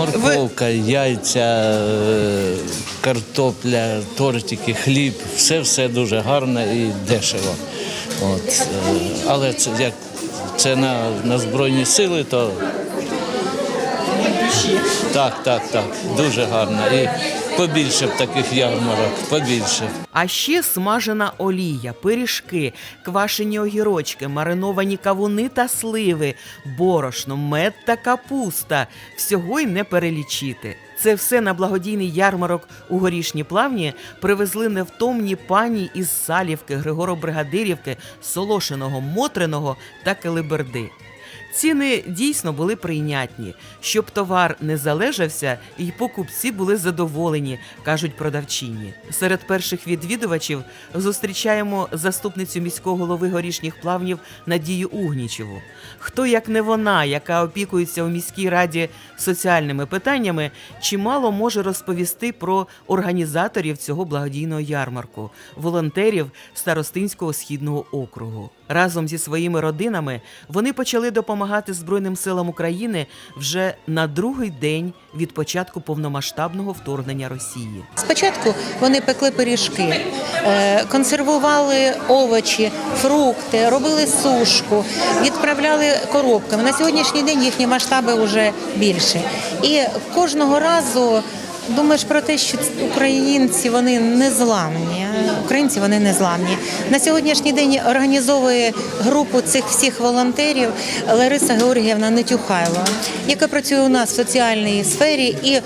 Морковка, яйця, е, картопля, тортики, хліб, все все дуже гарно і дешево. От. е, Але це як це на, на Збройні сили, то так, так, так, дуже гарно. І побільше б таких ярмарок, побільше. А ще смажена олія, пиріжки, квашені огірочки, мариновані кавуни та сливи, борошно, мед та капуста. Всього й не перелічити. Це все на благодійний ярмарок у горішні плавні привезли невтомні пані із Салівки, Григоро-Бригадирівки, Солошиного, Мотриного та Келеберди. Ціни дійсно були прийнятні, щоб товар не залежався, і покупці були задоволені, кажуть продавчині. Серед перших відвідувачів зустрічаємо заступницю міського голови горішніх плавнів Надію Угнічеву. Хто як не вона, яка опікується у міській раді соціальними питаннями, чимало може розповісти про організаторів цього благодійного ярмарку, волонтерів Старостинського східного округу. Разом зі своїми родинами вони почали допомагати Збройним силам України вже на другий день від початку повномасштабного вторгнення Росії. Спочатку вони пекли пиріжки, е, консервували овочі, фрукти, робили сушку, відправляли коробками. На сьогоднішній день їхні масштаби вже більше. І кожного разу думаєш про те, що українці вони не зламні. Українці вони не зламні. На сьогоднішній день організовує групу цих всіх волонтерів Лариса Георгіївна Нетюхайло, яка працює у нас в соціальній сфері і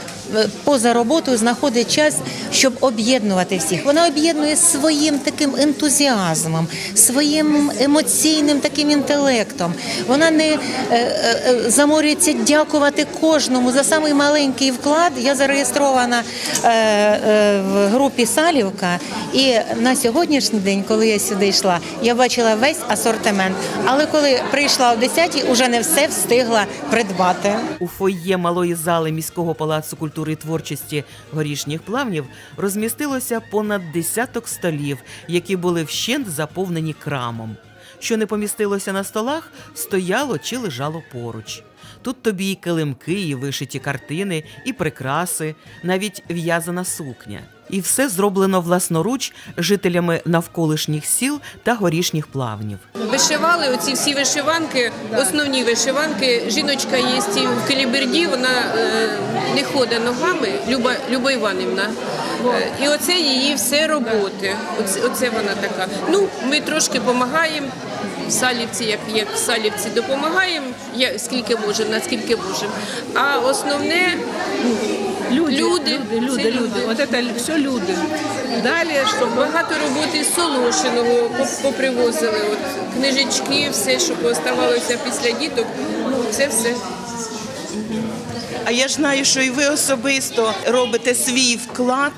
поза роботою знаходить час, щоб об'єднувати всіх. Вона об'єднує своїм таким ентузіазмом, своїм емоційним таким інтелектом. Вона не е, е, заморюється дякувати кожному за самий маленький вклад. Я зареєстрована е, в групі Салівка, і на сьогоднішній день, коли я сюди йшла, я бачила весь асортимент. Але коли прийшла о 10 уже не все встигла придбати. У фойє малої зали міського палацу культури і творчості горішніх плавнів розмістилося понад десяток столів, які були вщент заповнені крамом. Що не помістилося на столах, стояло чи лежало поруч. Тут тобі і килимки, і вишиті картини, і прикраси, навіть в'язана сукня. І все зроблено власноруч жителями навколишніх сіл та горішніх плавнів. Вишивали оці всі вишиванки, основні вишиванки. Жіночка є в Келіберді, вона е, не ходить ногами, Люба, Люба Іванівна. Е, і оце її все роботи. Оце, оце вона така. Ну, ми трошки допомагаємо. В Салівці, як, як в Салівці, допомагаємо, як, скільки можемо, наскільки можемо. А основне Люди, Люди, люди, люди, це люди. люди. Вот это все люди. Далее, что багато роботи з Солошиного попривозили. От, книжечки, все, що поставалося після діток, ну це все. А я ж знаю, що і ви особисто робите свій вклад,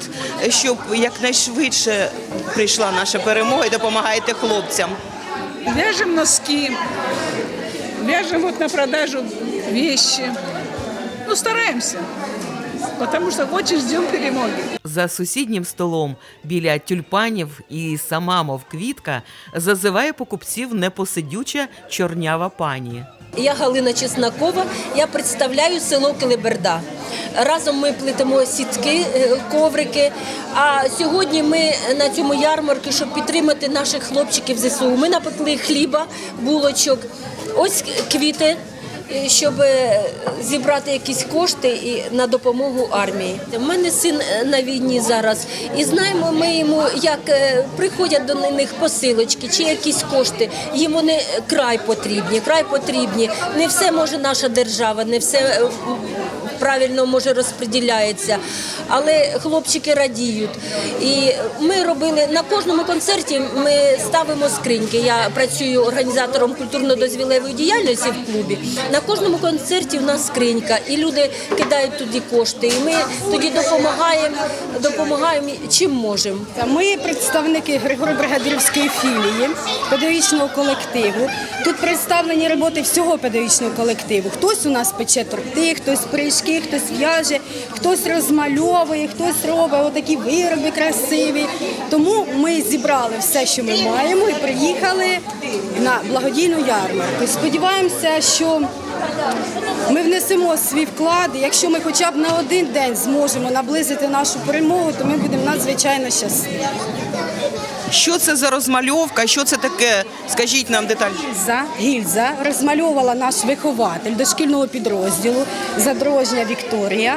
щоб якнайшвидше прийшла наша перемога і допомагаєте хлопцям. Вяжем носки, вяжем вот на продажу вещи. Ну, стараемся, потому что очень ждем перемоги. За сусіднім столом біля тюльпанів і сама, мов квітка, зазиває покупців непосидюча чорнява пані. Я Галина Чеснакова. я представляю село Келеберда. Разом ми плетемо сітки, е, коврики. А сьогодні ми на цьому ярмарку, щоб підтримати наших хлопчиків ЗСУ. Ми напекли хліба, булочок, ось квіти. Е, Щоб е, зібрати якісь кошти і на допомогу армії. У мене син е, на війні зараз, і знаємо ми йому, як приходять до них посилочки чи якісь кошти. Їм вони край потрібні, край потрібні. Не все може наша держава, не все правильно може розподіляється. Але хлопчики радіють. І ми робили на кожному концерті. Ми ставимо скриньки. Я працюю організатором культурно-дозвілевої діяльності в клубі. На кожному концерті в нас скринька, і люди кидають туди кошти. І ми тоді допомагаємо, допомагаємо чим можемо. Ми представники Григоро-Бригадирівської філії педагогічного колективу. Тут представлені роботи всього педагогічного колективу. Хтось у нас пече торти, хтось пиріжки, хтось в'яже, хтось розмальовує, хтось робить отакі вироби красиві. Тому ми зібрали все, що ми маємо, і приїхали на благодійну ярмарку. Сподіваємося, що Ми внесемо свій вклад. і Якщо ми хоча б на один день зможемо наблизити нашу перемогу, то ми будемо надзвичайно щасливі. Що це за розмальовка? Що це таке? Скажіть нам детальніше. Гільза, гільза розмальовувала наш вихователь дошкільного підрозділу Задорожня Вікторія.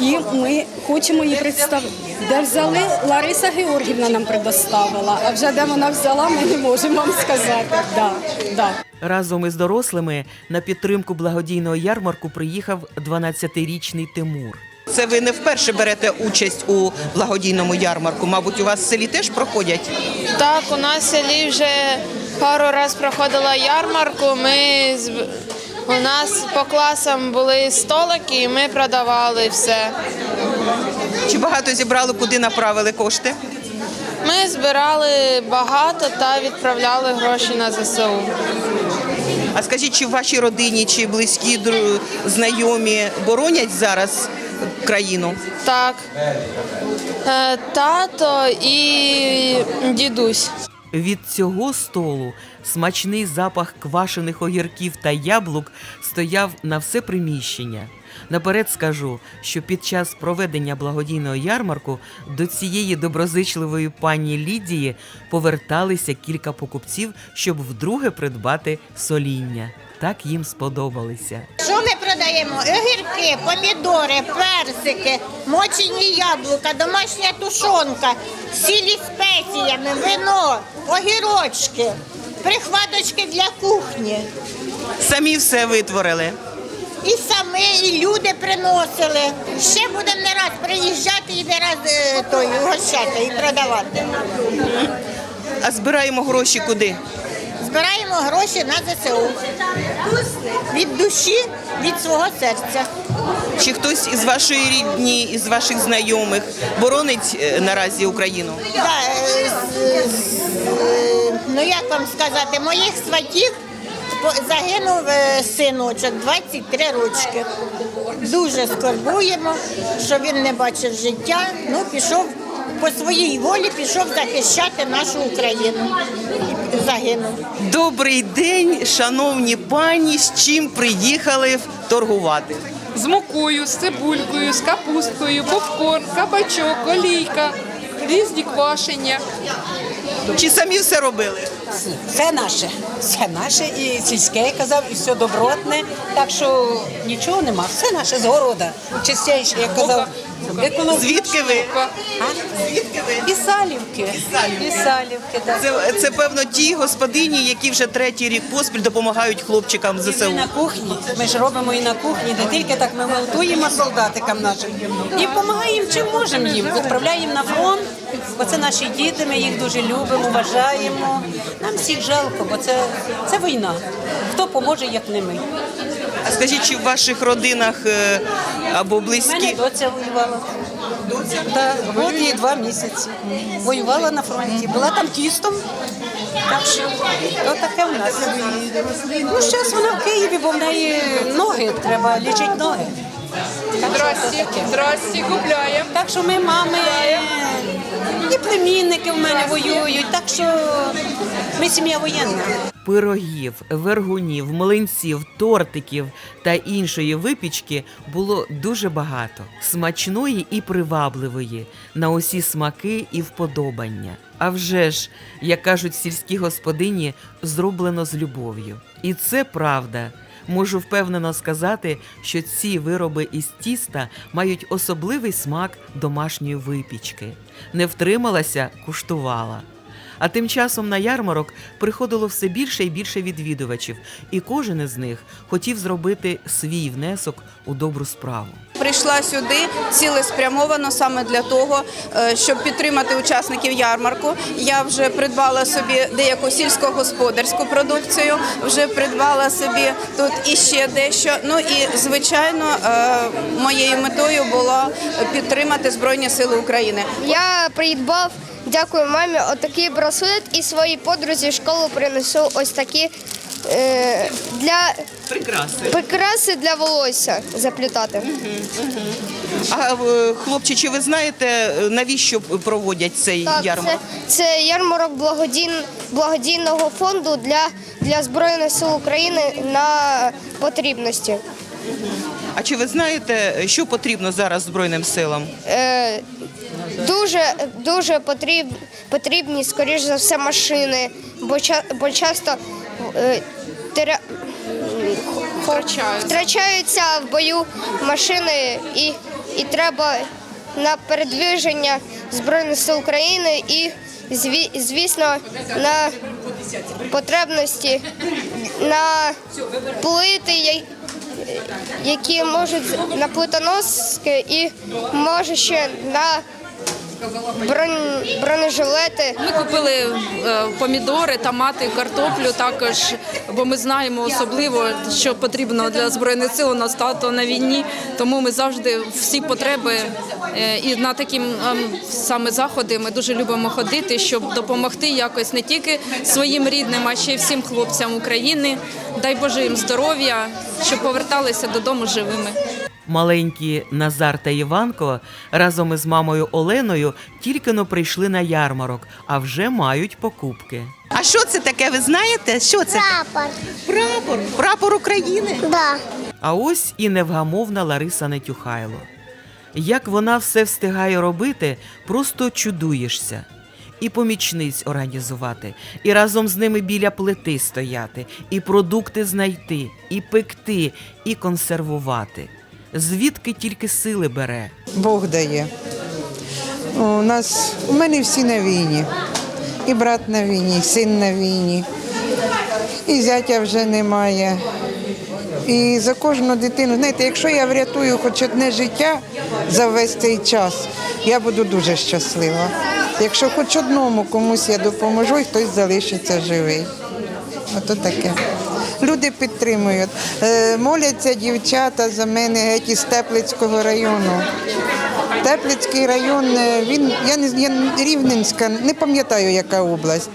І ми хочемо її представити. Де взяли? Лариса Георгівна нам предоставила. А вже де вона взяла, ми не можемо вам сказати. Да, да. Разом із дорослими на підтримку благодійного ярмарку приїхав 12-річний Тимур. Це ви не вперше берете участь у благодійному ярмарку. Мабуть, у вас в селі теж проходять. Так, у нас в селі вже пару разів проходила ярмарку. Ми з- у нас по класам були столики, і ми продавали все. Чи багато зібрали, куди направили кошти? Ми збирали багато та відправляли гроші на ЗСУ. А скажіть, чи в вашій родині, чи близькі знайомі боронять зараз країну? Так, Е, тато і дідусь. Від цього столу смачний запах квашених огірків та яблук стояв на все приміщення. Наперед скажу, що під час проведення благодійного ярмарку до цієї доброзичливої пані Лідії поверталися кілька покупців, щоб вдруге придбати соління. Так їм сподобалися. Що ми продаємо? Огірки, помідори, персики, мочені яблука, домашня тушонка, сілі спеціями, вино, огірочки, прихваточки для кухні. Самі все витворили. І самі, і люди приносили. Ще будемо не раз приїжджати і не раз е, той, угощати і продавати. А збираємо гроші куди? Збираємо гроші на ЗСУ. Від душі, від свого серця. Чи хтось із вашої рідні, із ваших знайомих боронить е, наразі Україну? Да, е, ну як вам сказати, моїх сватів загинув е, синочок 23 рочки. Дуже скорбуємо, що він не бачив життя. Ну, пішов по своїй волі, пішов захищати нашу Україну. І Загинув. Добрий день, шановні пані. З чим приїхали торгувати? з мукою, з цибулькою, з капусткою, попкорн, кабачок, олійка, різні квашення. Чи самі все робили? Все наше, все наше і сільське я казав, і все добротне. Так що нічого нема, все наше з города. Чистіше, як казав. Звідки ви? Звідки ви? І салівки. І салівки, так. Це, це певно ті господині, які вже третій рік поспіль допомагають хлопчикам Ми ЗСУ. на кухні, ми ж робимо і на кухні, не тільки так ми готуємо солдатикам нашим і допомагаємо чим можемо їм. Відправляємо на фронт, бо це наші діти, ми їх дуже любимо, вважаємо. Нам всіх жалко, бо це, це війна. Хто поможе, як не ми. А скажіть, чи в ваших родинах е, або У мене близькі? доця воювала. Да, от їй два місяці. Воювала на фронті. Була там кістом. Так що то таке в нас. Ну, зараз вона в Києві, бо в неї ноги, треба лічити ноги. Здрасті, здрасті, купляємо. Так що ми мами, і племінники в мене воюють, так що ми сім'я воєнна. Пирогів, вергунів, млинців, тортиків та іншої випічки було дуже багато, смачної і привабливої, на усі смаки і вподобання. А вже ж, як кажуть сільські господині, зроблено з любов'ю. І це правда. Можу впевнено сказати, що ці вироби із тіста мають особливий смак домашньої випічки. Не втрималася, куштувала. А тим часом на ярмарок приходило все більше і більше відвідувачів, і кожен із них хотів зробити свій внесок у добру справу. Прийшла сюди цілеспрямовано саме для того, е, щоб підтримати учасників ярмарку. Я вже придбала собі деяку сільськогосподарську продукцію, вже придбала собі тут іще дещо. Ну і звичайно, е, моєю метою було підтримати Збройні Сили України. Я придбав, дякую мамі, отакий браслет і своїй подрузі в школу принесу ось такі е, для Прикраси. прикраси для волосся заплітати. А е, хлопці, чи ви знаєте, е, навіщо проводять цей Так, це, ярмарок? це ярмарок благодійн, благодійного фонду для, для Збройних сил України на потрібності. А чи ви знаєте, що потрібно зараз Збройним силам? Е, дуже дуже потріб, потрібні, скоріш за все, машини, бо, ча, бо часто е, теря, втрачаються. в бою машини і, і треба на передвіження Збройних сил України і, зві, звісно, на потребності на плити, які можуть на плитоноски і може ще на бронь, бронежилети. Ми купили е, помідори, томати, картоплю також, бо ми знаємо особливо, що потрібно для збройних сил у нас тато на війні. Тому ми завжди всі потреби е, і на такі саме заходи ми дуже любимо ходити, щоб допомогти якось не тільки своїм рідним, а ще й всім хлопцям України. Дай Боже їм здоров'я, щоб поверталися додому живими. Маленькі Назар та Іванко разом із мамою Оленою тільки но прийшли на ярмарок, а вже мають покупки. А що це таке? Ви знаєте? Що це? Прапор. Прапор. Прапор України. Да. А ось і невгамовна Лариса Нетюхайло. Як вона все встигає робити, просто чудуєшся. І помічниць організувати, і разом з ними біля плити стояти, і продукти знайти, і пекти, і консервувати. Звідки тільки сили бере. Бог дає. У нас у мене всі на війні. І брат на війні, і син на війні, і зятя вже немає. І за кожну дитину, знаєте, якщо я врятую хоч одне життя за весь цей час, я буду дуже щаслива. Якщо хоч одному комусь я допоможу, і хтось залишиться живий. Ото таке. Люди підтримують. Е, Моляться дівчата за мене геть із Теплицького району. Теплицький район, е, він я не я Рівненська, не пам'ятаю, яка область.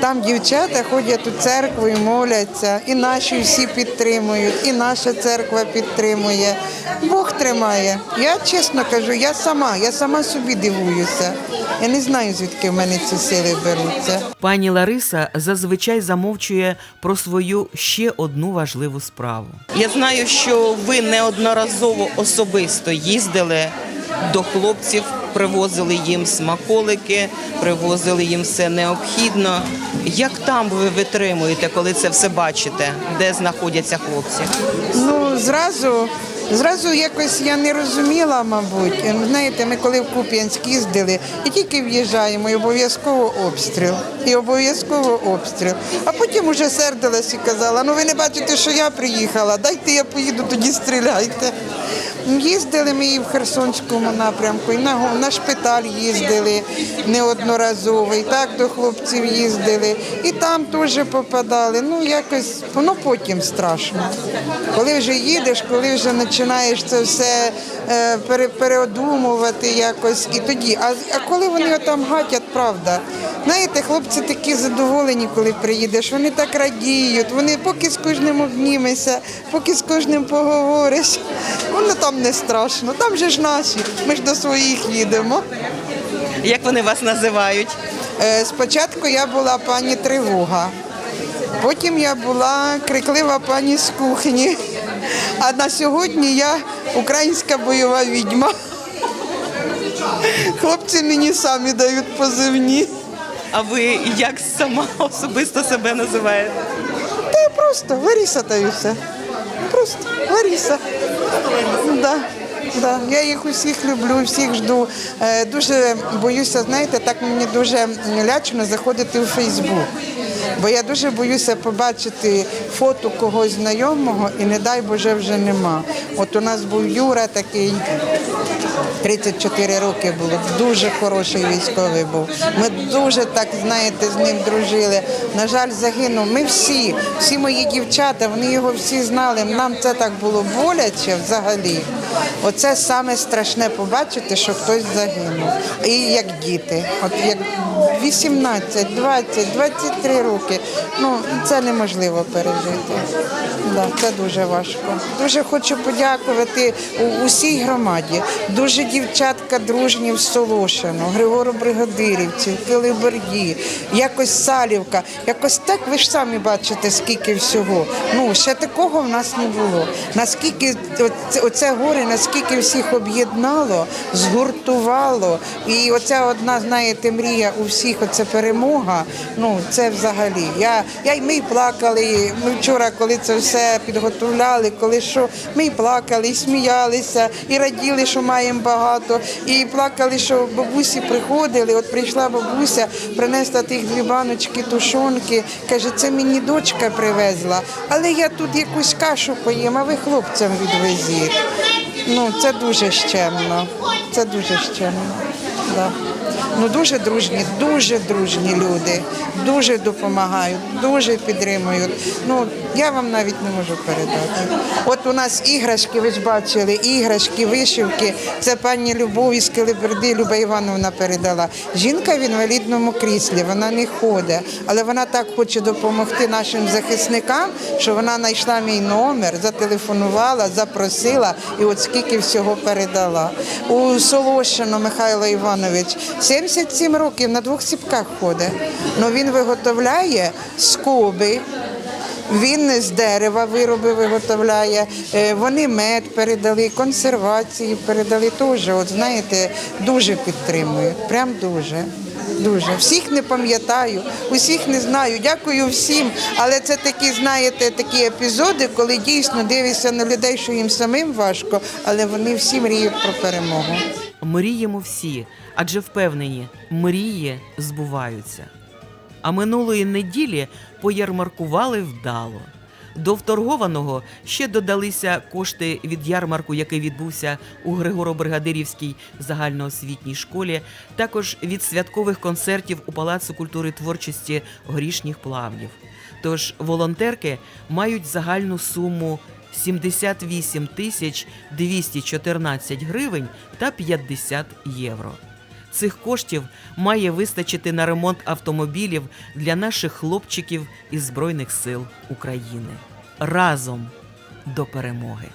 Там дівчата ходять у церкву і моляться, і наші всі підтримують, і наша церква підтримує. Бог тримає. Я чесно кажу, я сама, я сама собі дивуюся. Я не знаю, звідки в мене ці сили беруться. Пані Лариса зазвичай замовчує про свою ще одну важливу справу. Я знаю, що ви неодноразово особисто їздили до хлопців, привозили їм смаколики, привозили їм все необхідно. Як там ви витримуєте, коли це все бачите, де знаходяться хлопці? Ну, зразу, зразу якось я не розуміла, мабуть. Ем, Знаєте, ми коли в Куп'янськ їздили, і тільки в'їжджаємо, і обов'язково обстріл. І обов'язково обстріл. А потім уже сердилась і казала, ну ви не бачите, що я приїхала, дайте я поїду, тоді стріляйте. Їздили ми і в Херсонському напрямку, і на, на шпиталь їздили неодноразово, і так до хлопців їздили, і там теж попадали. Ну, якось, воно потім страшно. Коли вже їдеш, коли вже починаєш це все е, пере, переодумувати якось, і тоді. А, а коли вони там гатять, правда. Знаєте, хлопці такі задоволені, коли приїдеш. Вони так радіють, вони поки з кожним обнімешся, поки з кожним поговориш. Воно там не страшно. Там же ж наші. Ми ж до своїх їдемо. Як вони вас називають? Е, Спочатку я була пані тривога, потім я була криклива пані з кухні. А на сьогодні я українська бойова відьма. Хлопці мені самі дають позивні. А ви як сама особисто себе називаєте? Та просто Варіса та і все. Просто Варіса. Да. Да, я їх усіх люблю, всіх жду. Е, дуже боюся, знаєте, так мені дуже лячно заходити у Фейсбук. Бо я дуже боюся побачити фото когось знайомого і не дай Боже вже нема. От у нас був Юра такий, 34 роки було, дуже хороший військовий був. Ми дуже так, знаєте, з ним дружили. На жаль, загинув. Ми всі, всі мої дівчата, вони його всі знали. Нам це так було боляче взагалі. Оце саме страшне побачити, що хтось загинув. І як діти, от як 18, 20, 23 роки. Ну це неможливо пережити. Да, це дуже важко. Дуже хочу подякувати усій громаді. Дуже дівчатка дружні в Солошино, Григору Бригадирівці, в якось Салівка. Якось так ви ж самі бачите, скільки всього. Ну ще такого в нас не було. Наскільки оце горе, наскільки всіх об'єднало, згуртувало. І оця одна, знаєте, мрія у всіх, оце перемога. Ну це взагалі. Я, я й ми плакали. Ми вчора, коли це все підготовляли, коли що ми й плакали, і сміялися, і раділи, що маємо багато, і плакали, що бабусі приходили. От прийшла бабуся, принесла тих дві баночки тушонки. Каже, це мені дочка привезла, але я тут якусь кашу поїм, а ви хлопцям відвезіть. Ну, це дуже щемно. Це дуже щемно. Да. Ну дуже дружні, дуже дружні люди, дуже допомагають, дуже підтримують. Ну я вам навіть не можу передати. От у нас іграшки, ви ж бачили, іграшки, вишивки. Це пані Любов із Килиберди, Люба Івановна передала. Жінка в інвалідному кріслі, вона не ходить, але вона так хоче допомогти нашим захисникам, що вона знайшла мій номер, зателефонувала, запросила і от скільки всього передала. У Солощино Михайло Іванович 77 років на двох сіпках ходить. Ну він виготовляє скоби. Він з дерева вироби виготовляє. Е, Вони мед передали, консервації передали теж. От знаєте, дуже підтримують. Прям дуже. Дуже. Всіх не пам'ятаю, усіх не знаю. Дякую всім. Але це такі, знаєте, такі епізоди, коли дійсно дивишся на людей, що їм самим важко, але вони всі мріють про перемогу. Мріємо всі, адже впевнені, мрії збуваються. А минулої неділі поярмаркували вдало. До вторгованого ще додалися кошти від ярмарку, який відбувся у Григоро-Бригадирівській загальноосвітній школі, також від святкових концертів у Палацу культури творчості горішніх плавнів. Тож волонтерки мають загальну суму 78 тисяч 214 гривень та 50 євро. Цих коштів має вистачити на ремонт автомобілів для наших хлопчиків із Збройних сил України. Разом до перемоги!